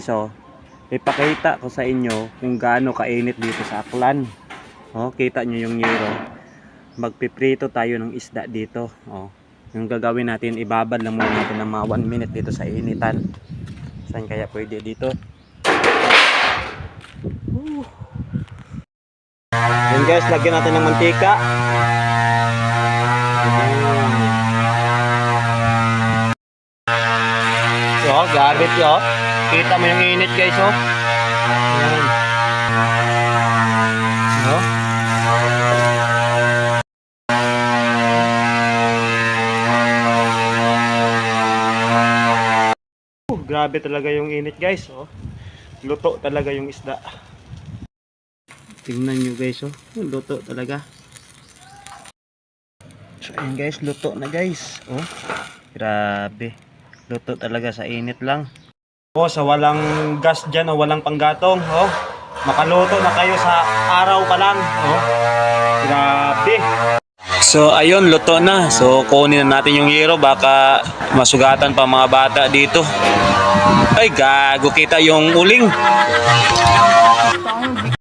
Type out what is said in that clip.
So, ipakita ko sa inyo kung gaano kainit dito sa Aklan. Oh, kita nyo yung yero. Magpiprito tayo ng isda dito. Oh, yung gagawin natin, ibabad lang muna natin ng mga 1 minute dito sa initan. Saan kaya pwede dito? Woo. Yan guys, lagyan natin ng mantika. So, gamit yo. Kita mo yung init guys, oh. Ayan. Oh, grabe talaga yung init guys, oh. Luto talaga yung isda. Tingnan nyo guys, oh. Luto talaga. So, ayun guys, luto na guys. Oh, grabe. Luto talaga sa init lang. Oh, sa walang gas dyan o walang panggatong, oh. Makaluto na kayo sa araw pa lang, oh. Grabe. So, ayun, luto na. So, kunin na natin yung yero. Baka masugatan pa mga bata dito. Ay, gago kita yung uling.